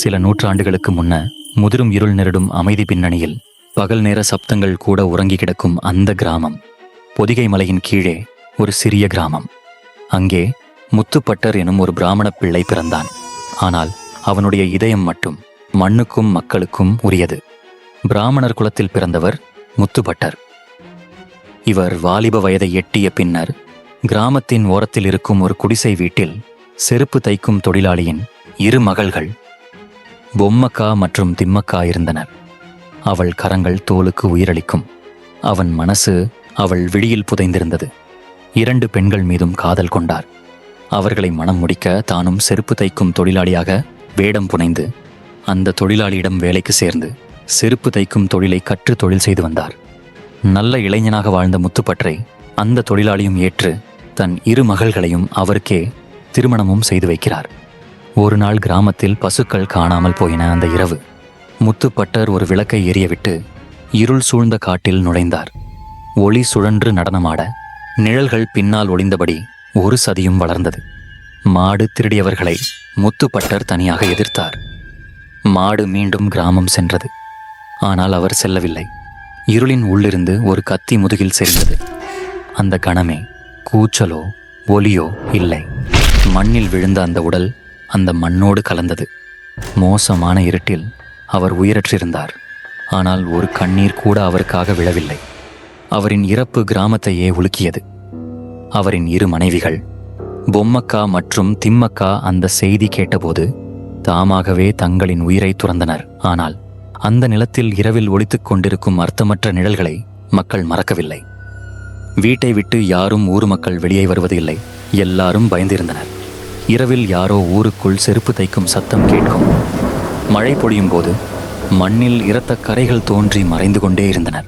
சில நூற்றாண்டுகளுக்கு முன்ன முதிரும் இருள் நெருடும் அமைதி பின்னணியில் பகல் நேர சப்தங்கள் கூட உறங்கி கிடக்கும் அந்த கிராமம் பொதிகை மலையின் கீழே ஒரு சிறிய கிராமம். அங்கே முத்துப்பட்டர் எனும் ஒரு பிராமண பிள்ளை பிறந்தான். ஆனால் அவனுடைய இதயம் மட்டும் மண்ணுக்கும் மக்களுக்கும் உரியது. பிராமணர் குலத்தில் பிறந்தவர் முத்துப்பட்டர். இவர் வாலிப வயதை எட்டிய பின்னர் கிராமத்தின் ஓரத்தில் இருக்கும் ஒரு குடிசை வீட்டில் செருப்பு தைக்கும் தொழிலாளியின் இரு மகள்கள் பொம்மக்கா மற்றும் திம்மக்கா இருந்தனர். அவள் கரங்கள் தோலுக்கு உயிரளிக்கும். அவன் மனசு அவள் விழியில் புதைந்திருந்தது. இரண்டு பெண்கள் மீதும் காதல் கொண்டார். அவர்களை மனம் முடிக்க தானும் செருப்பு தைக்கும் தொழிலாளியாக வேடம் புனைந்து அந்த தொழிலாளியிடம் வேலைக்கு சேர்ந்து செருப்பு தைக்கும் தொழிலை கற்று தொழில் செய்து வந்தார். நல்ல இளைஞனாக வாழ்ந்த முத்துப்பற்றை அந்த தொழிலாளியும் ஏற்று தன் இரு மகள்களையும் அவருக்கே திருமணமும் செய்து வைக்கிறார். ஒரு நாள் கிராமத்தில் பசுக்கள் காணாமல் போயின அந்த இரவு. முத்துப்பட்டர் ஒரு விளக்கை எரியவிட்டு இருள் சூழ்ந்த காட்டில் நுழைந்தார். ஒளி சுழன்று நடனமாட நிழல்கள் பின்னால் ஒளிந்தபடி ஒரு சதியும் வளர்ந்தது. மாடு திருடியவர்களை முத்துப்பட்டர் தனியாக எதிர்த்தார். மாடு மீண்டும் கிராமம் சென்றது. ஆனால் அவர் செல்லவில்லை. இருளின் உள்ளிருந்து ஒரு கத்தி முதுகில் செறிந்தது. அந்த கணமே கூச்சலோ ஒலியோ இல்லை. மண்ணில் விழுந்த அந்த உடல் அந்த மண்ணோடு கலந்தது. மோசமான இருட்டில் அவர் உயிரற்றிருந்தார். ஆனால் ஒரு கண்ணீர் கூட அவருக்காக விழவில்லை. அவரின் இறப்பு கிராமத்தையே உலுக்கியது. அவரின் இரு மனைவிகள் பொம்மக்கா மற்றும் திம்மக்கா அந்த செய்தி கேட்டபோது தாமாகவே தங்களின் உயிரை துறந்தனர். ஆனால் அந்த நிலத்தில் இரவில் ஒளித்துக் கொண்டிருக்கும் அர்த்தமற்ற நிழல்களை மக்கள் மறக்கவில்லை. வீட்டை விட்டு யாரும் ஊர் மக்கள் வெளியே வருவது இல்லை எல்லாரும் பயந்திருந்தனர். இரவில் யாரோ ஊருக்குள் செருப்பு தைக்கும் சத்தம் கேட்கும். மழை பொழியும் போது மண்ணில் இரத்த கரைகள் தோன்றி மறைந்து கொண்டே இருந்தனர்.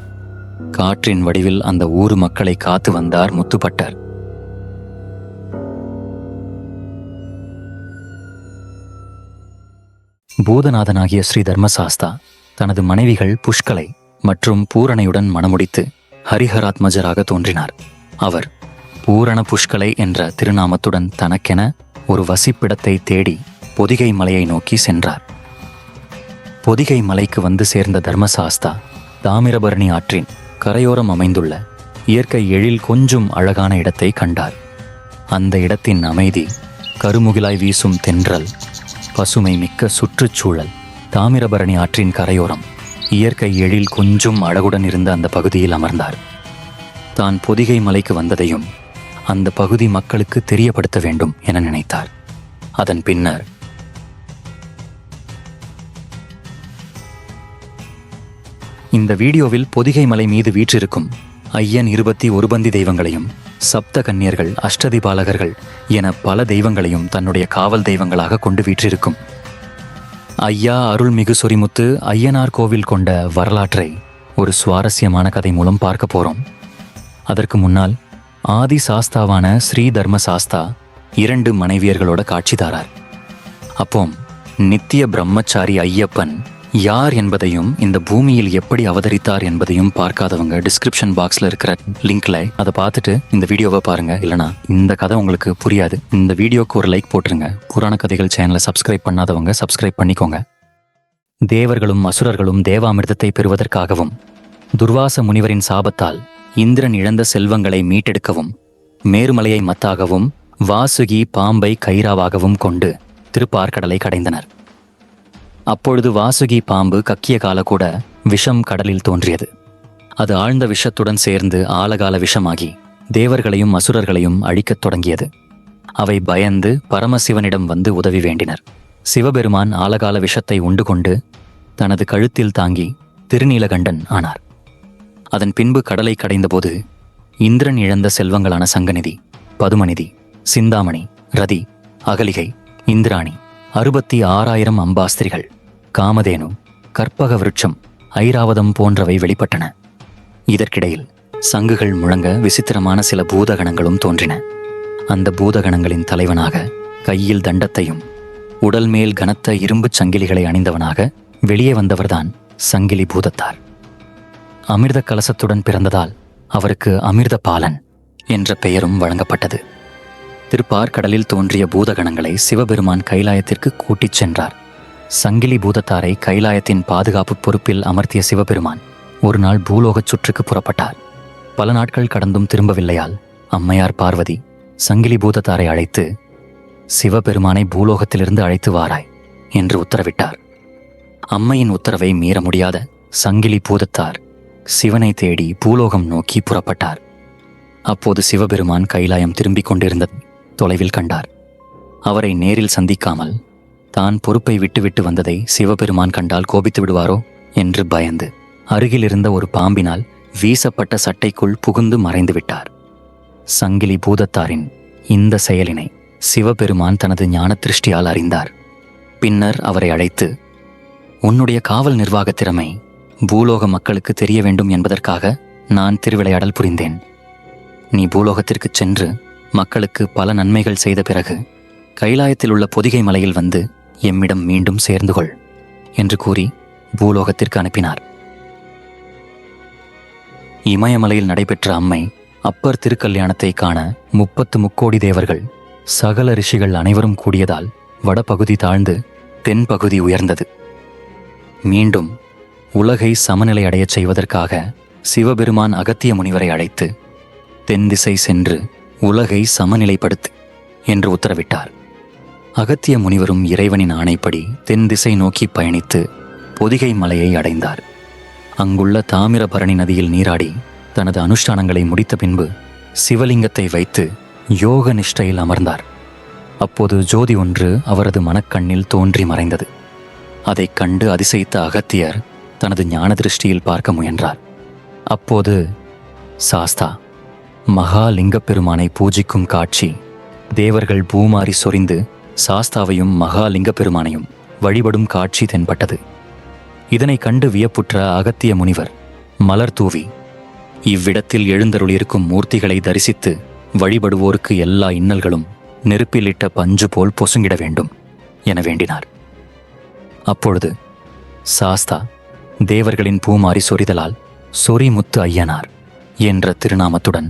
காற்றின் வடிவில் அந்த ஊர் மக்களை காத்து வந்தார் முத்துப்பட்டர். பூதநாதனாகிய ஸ்ரீ தர்மசாஸ்தா தனது மனைவிகள் புஷ்கலை மற்றும் பூரணையுடன் மணமுடித்து ஹரிஹராத்மஜராக தோன்றினார். அவர் பூரண புஷ்கலை என்ற திருநாமத்துடன் தனக்கென ஒரு வசிப்பிடத்தை தேடி பொதிகை மலையை நோக்கி சென்றார். பொதிகை மலைக்கு வந்து சேர்ந்த தர்மசாஸ்தா தாமிரபரணி ஆற்றின் கரையோரம் அமைந்துள்ள இயற்கை எழில் கொஞ்சம் அழகான இடத்தை கண்டார். அந்த இடத்தின் அமைதி கருமுகிலாய் வீசும் தென்றல் பசுமை மிக்க சுற்றுச்சூழல் தாமிரபரணி ஆற்றின் கரையோரம் இயற்கை எழில் கொஞ்சம் அழகுடன் இருந்த அந்த பகுதியில் அமர்ந்தார். தான் பொதிகை மலைக்கு வந்ததையும் அந்த பகுதி மக்களுக்கு தெரியப்படுத்த வேண்டும் என நினைத்தார். அதன் பின்னர் இந்த வீடியோவில் பொதிகை மலை மீது வீற்றிருக்கும் ஐயன் இருபத்தி ஒருபந்தி தெய்வங்களையும் சப்த கன்னியர்கள் அஷ்டதிபாலகர்கள் என பல தெய்வங்களையும் தன்னுடைய காவல் தெய்வங்களாக கொண்டு வீற்றிருக்கும். ஐயா அருள்மிகு சொரிமுத்து ஐயனார் கோவில் கொண்ட வரலாற்றை ஒரு சுவாரஸ்யமான கதை மூலம் பார்க்க போறோம். அதற்கு முன்னால் ஆதி சாஸ்தாவான ஸ்ரீ தர்ம சாஸ்தா இரண்டு மனைவியர்களோட காட்சி தாரார் அப்போ நித்திய பிரம்மச்சாரி ஐயப்பன் யார் என்பதையும் இந்த பூமியில் எப்படி அவதரித்தார் என்பதையும் பார்க்காதவங்க டிஸ்கிரிப்ஷன் பாக்ஸில் இருக்கிற லிங்க்ல அதை பார்த்துட்டு இந்த வீடியோவை பாருங்க. இல்லைனா இந்த கதை உங்களுக்கு புரியாது. இந்த வீடியோக்கு ஒரு லைக் போட்டுருங்க. புராண கதைகள் சேனலை சப்ஸ்கிரைப் பண்ணாதவங்க சப்ஸ்கிரைப் பண்ணிக்கோங்க. தேவர்களும் அசுரர்களும் தேவாமிர்தத்தை பெறுவதற்காகவும் துர்வாச முனிவரின் சாபத்தால் இந்திரன் இழந்த செல்வங்களை மீட்டெடுக்கவும் மேருமலையை மத்தாகவும் வாசுகி பாம்பை கைராவாகவும் கொண்டு திருப்பார்கடலை கடைந்தனர். அப்பொழுது வாசுகி பாம்பு கக்கிய கால கூட விஷம் கடலில் தோன்றியது. அது ஆழ்ந்த விஷத்துடன் சேர்ந்து ஆழகால விஷமாகி தேவர்களையும் அசுரர்களையும் அழிக்கத் தொடங்கியது. அவை பயந்து பரமசிவனிடம் வந்து உதவி வேண்டினர். சிவபெருமான் ஆழகால விஷத்தை உண்டு கொண்டு தனது கழுத்தில் தாங்கி திருநீலகண்டன் ஆனார். அதன் பின்பு கடலை கடைந்தபோது இந்திரன் இழந்த செல்வங்களான சங்கநிதி பதுமநிதி சிந்தாமணி ரதி அகலிகை இந்திராணி அறுபத்தி ஆறாயிரம் அம்பாஸ்திரிகள் காமதேனு கற்பக விருட்சம் ஐராவதம் போன்றவை வெளிப்பட்டன. இதற்கிடையில் சங்குகள் முழங்க விசித்திரமான சில பூதகணங்களும் தோன்றின. அந்த பூதகணங்களின் தலைவனாக கையில் தண்டத்தையும் உடல் மேல் கனத்த இரும்புச் சங்கிலிகளை அணிந்தவனாக வெளியே வந்தவர்தான் சங்கிலி பூதத்தார். அமிர்த கலசத்துடன் பிறந்ததால் அவருக்கு அமிர்த பாலன் என்ற பெயரும் வழங்கப்பட்டது. திருப்பார்கடலில் தோன்றிய பூதகணங்களை சிவபெருமான் கைலாயத்திற்கு கூட்டிச் சென்றார். சங்கிலி பூதத்தாரை கைலாயத்தின் பாதுகாப்பு பொறுப்பில் அமர்த்திய சிவபெருமான் ஒரு நாள் பூலோகச் சுற்றுக்கு புறப்பட்டார். பல நாட்கள் கடந்தும் திரும்பவில்லையால் அம்மையார் பார்வதி சங்கிலி பூதத்தாரை அழைத்து சிவபெருமானை பூலோகத்திலிருந்து அழைத்து வாராய் என்று உத்தரவிட்டார். அம்மையின் உத்தரவை மீற முடியாத சங்கிலி பூதத்தார் சிவனை தேடி பூலோகம் நோக்கி புறப்பட்டார். அப்போது சிவபெருமான் கைலாயம் திரும்பிக் கொண்டிருந்த தொலைவில் கண்டார். அவரை நேரில் சந்திக்காமல் தான் பொறுப்பை விட்டுவிட்டு வந்ததை சிவபெருமான் கண்டால் கோபித்து விடுவாரோ என்று பயந்து அருகிலிருந்த ஒரு பாம்பினால் வீசப்பட்ட சட்டைக்குள் புகுந்து மறைந்து விட்டார். சங்கிலி பூதத்தாரின் இந்த செயலினை சிவபெருமான் தனது ஞான திருஷ்டியால் அறிந்தார். பின்னர் அவரை அழைத்து உன்னுடைய காவல் நிர்வாக திறமை பூலோக மக்களுக்கு தெரிய வேண்டும் என்பதற்காக நான் திருவிளையாடல் புரிந்தேன். நீ பூலோகத்திற்குச் சென்று மக்களுக்கு பல நன்மைகள் செய்த பிறகு கைலாயத்தில் உள்ள பொதிகை மலையில் வந்து எம்மிடம் மீண்டும் சேர்ந்து கொள் என்று கூறி பூலோகத்திற்கு அனுப்பினார். இமயமலையில் நடைபெற்ற அம்மை அப்பர் திருக்கல்யாணத்தை காண முப்பத்து முக்கோடி தேவர்கள் சகல ரிஷிகள் அனைவரும் கூடியதால் வடபகுதி தாழ்ந்து தென்பகுதி உயர்ந்தது. மீண்டும் உலகை சமநிலை அடையச் செய்வதற்காக சிவபெருமான் அகத்திய முனிவரை அழைத்து தென் திசை சென்று உலகை சமநிலைப்படுத்து என்று உத்தரவிட்டார். அகத்திய முனிவரும் இறைவனின் ஆணைப்படி தென் திசை நோக்கி பயணித்து பொதிகை மலையை அடைந்தார். அங்குள்ள தாமிரபரணி நதியில் நீராடி தனது அனுஷ்டானங்களை முடித்த பின்பு சிவலிங்கத்தை வைத்து யோக நிஷ்டையில் அமர்ந்தார். அப்போது ஜோதி ஒன்று அவரது மனக்கண்ணில் தோன்றி மறைந்தது. அதைக் கண்டு அதிசயித்த அகத்தியர் தனது ஞான திருஷ்டியில் பார்க்க முயன்றார் அப்போது சாஸ்தா மகாலிங்கப் பெருமானை பூஜிக்கும் காட்சி தேவர்கள் பூமாறி சொரிந்து சாஸ்தாவையும் மகாலிங்கப் பெருமானையும் வழிபடும் காட்சி தென்பட்டது. இதனைக் கண்டு வியப்புற்ற அகத்திய முனிவர் மலர் தூவி இவ்விடத்தில் எழுந்தருளிருக்கும் மூர்த்திகளை தரிசித்து வழிபடுவோருக்கு எல்லா இன்னல்களும் நெருப்பிலிட்ட பஞ்சு போல் பொசுங்கிட வேண்டும் என வேண்டினார். அப்பொழுது சாஸ்தா தேவர்களின் பூமாரி சொரிதலால் சொரிமுத்து ஐயனார் என்ற திருநாமத்துடன்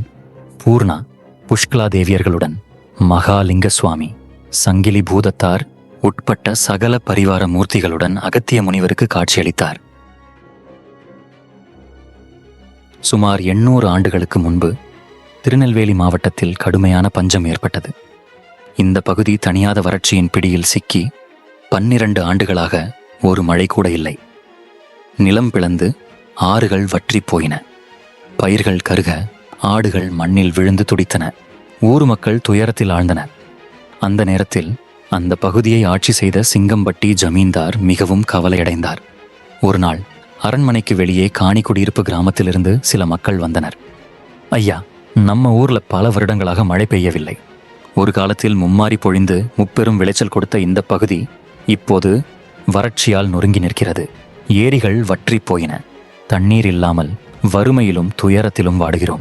பூர்ணா புஷ்கலா தேவியர்களுடன் மகாலிங்க சுவாமி சங்கிலி பூதத்தார் உட்பட்ட சகல பரிவார மூர்த்திகளுடன் அகத்திய முனிவருக்கு காட்சியளித்தார். சுமார் எண்ணூறு ஆண்டுகளுக்கு முன்பு திருநெல்வேலி மாவட்டத்தில் கடுமையான பஞ்சம் ஏற்பட்டது. இந்த பகுதி தணியாத வறட்சியின் பிடியில் சிக்கி பன்னிரண்டு ஆண்டுகளாக ஒரு மழை கூட இல்லை. நிலம் பிளந்து ஆறுகள் வற்றிப் போயின. பயிர்கள் கருக ஆடுகள் மண்ணில் விழுந்து துடித்தன. ஊர் மக்கள் துயரத்தில் ஆழ்ந்தனர். அந்த நேரத்தில் அந்த பகுதியை ஆட்சி செய்த சிங்கம்பட்டி ஜமீன்தார் மிகவும் கவலையடைந்தார். ஒரு நாள் அரண்மனைக்கு வெளியே காணி குடியிருப்பு கிராமத்திலிருந்து சில மக்கள் வந்தனர். ஐயா நம்ம ஊர்ல பல வருடங்களாக மழை பெய்யவில்லை. ஒரு காலத்தில் மும்மாரி பொழிந்து முப்பெரும் விளைச்சல் கொடுத்த இந்த பகுதி இப்போது வறட்சியால் நொறுங்கி நிற்கிறது. ஏரிகள் வற்றிப் போயின. தண்ணீர் இல்லாமல் வறுமையிலும் துயரத்திலும் வாடுகிறோம்.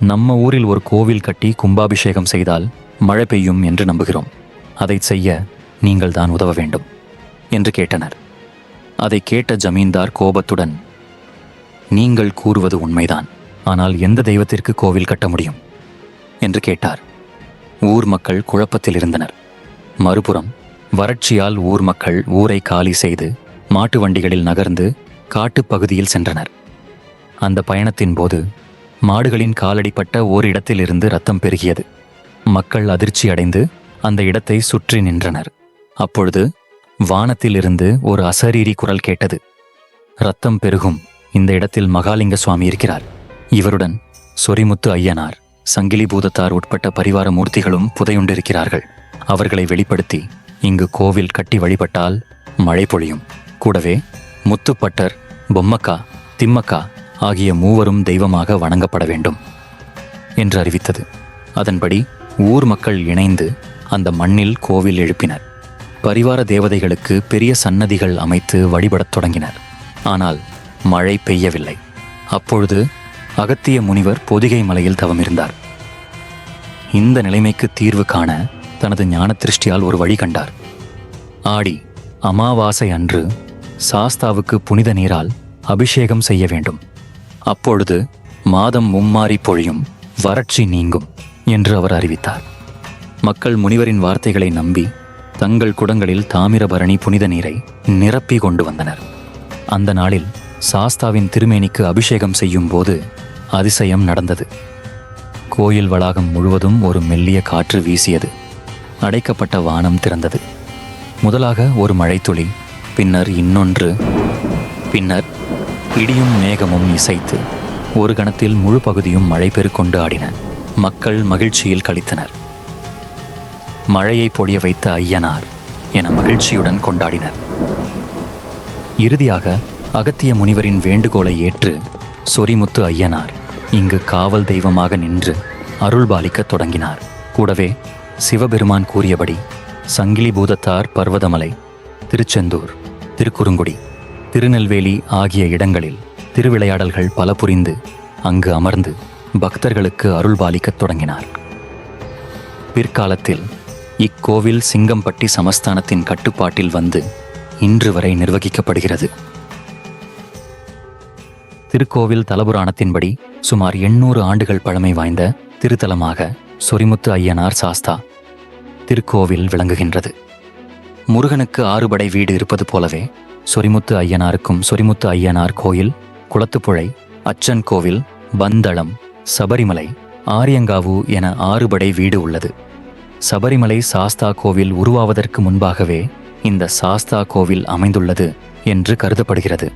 நம்ம ஊரில் ஒரு கோவில் கட்டி கும்பாபிஷேகம் செய்தால் மழை பெய்யும் என்று நம்புகிறோம். அதை செய்ய நீங்கள் தான் உதவ வேண்டும் என்று கேட்டனர். அதை கேட்ட ஜமீன்தார் கோபத்துடன் நீங்கள் கூறுவது உண்மைதான். ஆனால் எந்த தெய்வத்திற்கு கோவில் கட்ட முடியும்? என்று கேட்டார். ஊர் மக்கள் குழப்பத்தில் இருந்தனர். மறுபுறம் வறட்சியால் ஊர் மக்கள் ஊரை காலி செய்து மாட்டு வண்டிகளில் நகர்ந்து காட்டுப் பகுதியில் சென்றனர். அந்த பயணத்தின் போது மாடுகளின் காலடிப்பட்ட ஓரிடத்திலிருந்து ரத்தம் பெருகியது. மக்கள் அதிர்ச்சி அடைந்து அந்த இடத்தை சுற்றி நின்றனர். அப்பொழுது வானத்திலிருந்து ஒரு அசரீரி குரல் கேட்டது. ரத்தம் பெருகும் இந்த இடத்தில் மகாலிங்க சுவாமி இருக்கிறார். இவருடன் சொரிமுத்து ஐயனார் சங்கிலி பூதத்தார் உட்பட்ட பரிவார மூர்த்திகளும் புதையுண்டிருக்கிறார்கள். அவர்களை வெளிப்படுத்தி இங்கு கோவில் கட்டி வழிபட்டால் மழை பொழியும். கூடவே முத்துப்பட்டர் பொம்மக்கா திம்மக்கா ஆகிய மூவரும் தெய்வமாக வணங்கப்பட வேண்டும் என்று அறிவித்தது. அதன்படி ஊர் மக்கள் இணைந்து அந்த மண்ணில் கோவில் எழுப்பினர். பரிவார தேவதைகளுக்கு பெரிய சன்னதிகள் அமைத்து வழிபடத் தொடங்கினர். ஆனால் மழை பெய்யவில்லை. அப்பொழுது அகத்திய முனிவர் பொதிகை மலையில் தவமிருந்தார். இந்த நிலைமைக்கு தீர்வு காண தனது ஞான திருஷ்டியால் ஒரு வழி கண்டார். ஆடி அமாவாசை அன்று சாஸ்தாவுக்கு புனித நீரால் அபிஷேகம் செய்ய வேண்டும். அப்பொழுது மாதம் மும்மாறி பொழியும் வறட்சி நீங்கும் என்று அவர் அறிவித்தார். மக்கள் முனிவரின் வார்த்தைகளை நம்பி தங்கள் குடங்களில் தாமிரபரணி புனித நீரை நிரப்பி கொண்டு வந்தனர். அந்த நாளில் சாஸ்தாவின் திருமேனிக்கு அபிஷேகம் செய்யும் போது அதிசயம் நடந்தது. கோயில் வளாகம் முழுவதும் ஒரு மெல்லிய காற்று வீசியது. அடைக்கப்பட்ட வானம் திறந்தது. முதலாக ஒரு மழைத்துளி பின்னர் இன்னொன்று. பின்னர் இடியும் மேகமும் இசைத்து ஒரு கணத்தில் முழு பகுதியும் மழை பெருக்கொண்டு ஆடின. மக்கள் மகிழ்ச்சியில் கழித்தனர் மழையை பொழிய வைத்த ஐயனார் என மகிழ்ச்சியுடன் கொண்டாடினர். இறுதியாக அகத்திய முனிவரின் வேண்டுகோளை ஏற்று சொரிமுத்து ஐயனார் இங்கு காவல் தெய்வமாக நின்று அருள்பாலிக்கத் தொடங்கினார். கூடவே சிவபெருமான் கூறியபடி சங்கிலி பூதத்தார் பர்வதமலை திருச்செந்தூர் திருக்குறுங்குடி திருநெல்வேலி ஆகிய இடங்களில் திருவிளையாடல்கள் பல புரிந்து அங்கு அமர்ந்து பக்தர்களுக்கு அருள்பாலிக்கத் தொடங்கினார். பிற்காலத்தில் இக்கோவில் சிங்கம்பட்டி சமஸ்தானத்தின் கட்டுப்பாட்டில் வந்து இன்று வரை நிர்வகிக்கப்படுகிறது. திருக்கோவில் தலபுராணத்தின்படி சுமார் எண்ணூறு ஆண்டுகள் பழமை வாய்ந்த திருத்தலமாக சொரிமுத்து ஐயனார் சாஸ்தா திருக்கோவில் விளங்குகின்றது. முருகனுக்கு ஆறுபடை வீடு இருப்பது போலவே சொரிமுத்து ஐயனாருக்கும் சொரிமுத்து ஐயனார் கோயில் குளத்துப்புழை அச்சன் கோவில் பந்தளம் சபரிமலை ஆரியங்காவு என ஆறுபடை வீடு உள்ளது. சபரிமலை சாஸ்தா கோவில் உருவாவதற்கு முன்பாகவே இந்த சாஸ்தா கோவில் அமைந்துள்ளது என்று கருதப்படுகிறது.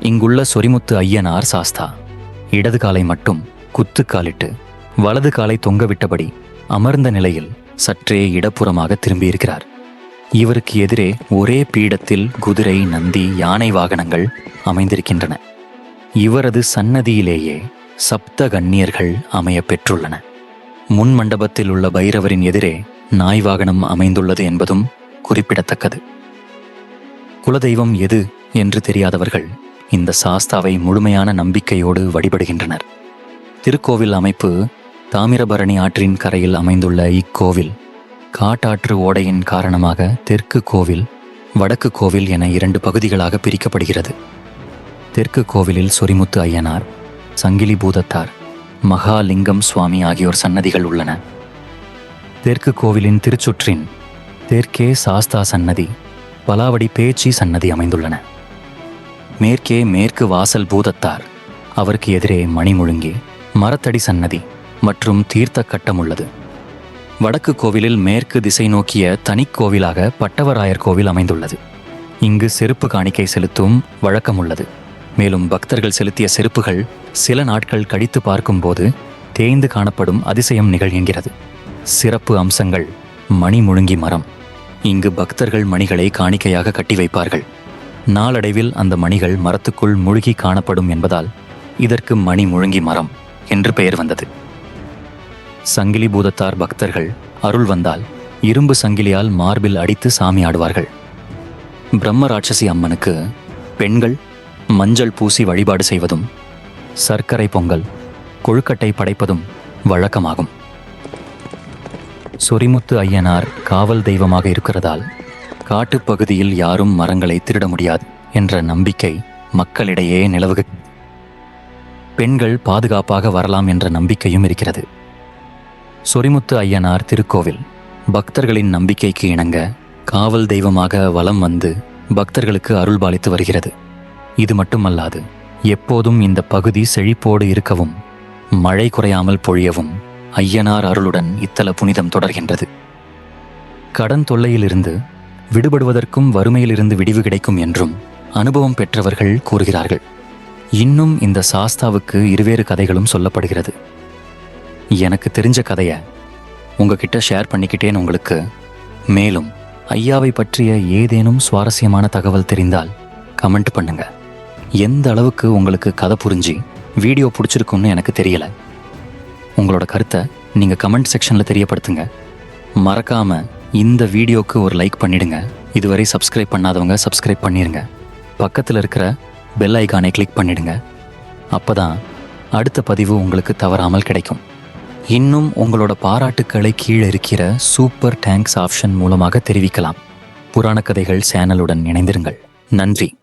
இங்குள்ள சொரிமுத்து ஐயனார் சாஸ்தா. இடது காலை மட்டும் குத்து காலிட்டு வலது காலை தொங்கவிட்டபடி அமர்ந்த நிலையில் சற்றே இடப்புறமாக திரும்பியிருக்கிறார். இவருக்கு எதிரே ஒரே பீடத்தில் குதிரை நந்தி யானை வாகனங்கள் அமைந்திருக்கின்றன. இவரது சன்னதியிலேயே சப்த கண்ணியர்கள் அமைய பெற்றுள்ளன. முன் மண்டபத்தில் உள்ள பைரவரின் எதிரே நாய் வாகனம் அமைந்துள்ளது என்பதும் குறிப்பிடத்தக்கது. குலதெய்வம் எது என்று தெரியாதவர்கள் இந்த சாஸ்தாவை முழுமையான நம்பிக்கையோடு வழிபடுகின்றனர். திருக்கோவில் அமைப்பு தாமிரபரணி ஆற்றின் கரையில் அமைந்துள்ள இக்கோவில். காட்டாற்று ஓடையின் காரணமாக தெற்கு கோவில் வடக்கு கோவில் என இரண்டு பகுதிகளாக பிரிக்கப்படுகிறது. தெற்கு கோவிலில் சொரிமுத்து ஐயனார் சங்கிலி பூதத்தார் மகாலிங்கம் சுவாமி ஆகியோர் சன்னதிகள் உள்ளன. தெற்கு கோவிலின் திருச்சுற்றின் தெற்கே சாஸ்தா சன்னதி பலாவடி பேச்சி சன்னதி அமைந்துள்ளன. மேற்கே மேற்கு வாசல் பூதத்தார் அவருக்கு எதிரே மணிமுழுங்கி மரத்தடி சன்னதி மற்றும் தீர்த்த கட்டம் உள்ளது வடக்கு கோவிலில் மேற்கு திசை நோக்கிய தனிக்கோவிலாக பட்டவராயர் கோவில் அமைந்துள்ளது. இங்கு செருப்பு காணிக்கை செலுத்தும் வழக்கம் உள்ளது மேலும் பக்தர்கள் செலுத்திய செருப்புகள் சில நாட்கள் கழித்து பார்க்கும்போது தேய்ந்து காணப்படும் அதிசயம் நிகழ்கின்றது. சிறப்பு அம்சங்கள் மணி முழுங்கி மரம். இங்கு பக்தர்கள் மணிகளை காணிக்கையாக கட்டி வைப்பார்கள். நாளடைவில் அந்த மணிகள் மரத்துக்குள் முழுகி காணப்படும் என்பதால் இதற்கு மணி முழுங்கி மரம் என்று பெயர் வந்தது. சங்கிலி பூதத்தார் பக்தர்கள் அருள் வந்தால் இரும்பு சங்கிலியால் மார்பில் அடித்து சாமி ஆடுவார்கள். பிரம்ம ராட்சசி அம்மனுக்கு பெண்கள் மஞ்சள் பூசி வழிபாடு செய்வதும் சர்க்கரை பொங்கல் கொழுக்கட்டை படைப்பதும் வழக்கமாகும். சொரிமுத்து ஐயனார் காவல் தெய்வமாக இருக்கிறதால் காட்டுப்பகுதியில் யாரும் மரங்களை திருட முடியாது என்ற நம்பிக்கை மக்களிடையே நிலவுக பெண்கள் பாதுகாப்பாக வரலாம் என்ற நம்பிக்கையும் இருக்கிறது. சொரிமுத்து ஐயனார் திருக்கோவில். பக்தர்களின் நம்பிக்கைக்கு இணங்க காவல் தெய்வமாக வலம் வந்து பக்தர்களுக்கு அருள்பாலித்து வருகிறது. இது மட்டுமல்லாது எப்போதும் இந்த பகுதி செழிப்போடு இருக்கவும் மழை குறையாமல் பொழியவும் ஐயனார் அருளுடன் இத்தல புனிதம் தொடர்கின்றது. கடன் தொல்லையிலிருந்து விடுபடுவதற்கும் வறுமையிலிருந்து விடிவு கிடைக்கும் என்றும் அனுபவம் பெற்றவர்கள் கூறுகிறார்கள். இன்னும் இந்த சாஸ்தாவுக்கு இருவேறு கதைகளும் சொல்லப்படுகிறது. எனக்கு தெரிஞ்ச கதையை உங்ககிட்ட ஷேர் பண்ணிக்கிட்டேன் உங்களுக்கு. மேலும் ஐயாவை பற்றிய ஏதேனும் சுவாரஸ்யமான தகவல் தெரிந்தால் கமெண்ட் பண்ணுங்க. எந்த அளவுக்கு உங்களுக்கு கதை புரிஞ்சு வீடியோ பிடிச்சிருக்கும்னு எனக்கு தெரியல. உங்களோட கருத்தை நீங்கள் கமெண்ட் செக்ஷனில் தெரியப்படுத்துங்க. மறக்காமல் இந்த வீடியோக்கு ஒரு லைக் பண்ணிடுங்க. இதுவரை சப்ஸ்கிரைப் பண்ணாதவங்க சப்ஸ்கிரைப் பண்ணிடுங்க பக்கத்தில் இருக்கிற பெல் ஐகானை கிளிக் பண்ணிடுங்க. அப்பதான் அடுத்த பதிவு உங்களுக்கு தவறாமல் கிடைக்கும். இன்னும் உங்களோட பாராட்டுக்களை கீழே இருக்கிற சூப்பர் டேங்க்ஸ் ஆப்ஷன் மூலமாக தெரிவிக்கலாம். புராண கதைகள் சேனலுடன் இணைந்திருங்கள். நன்றி.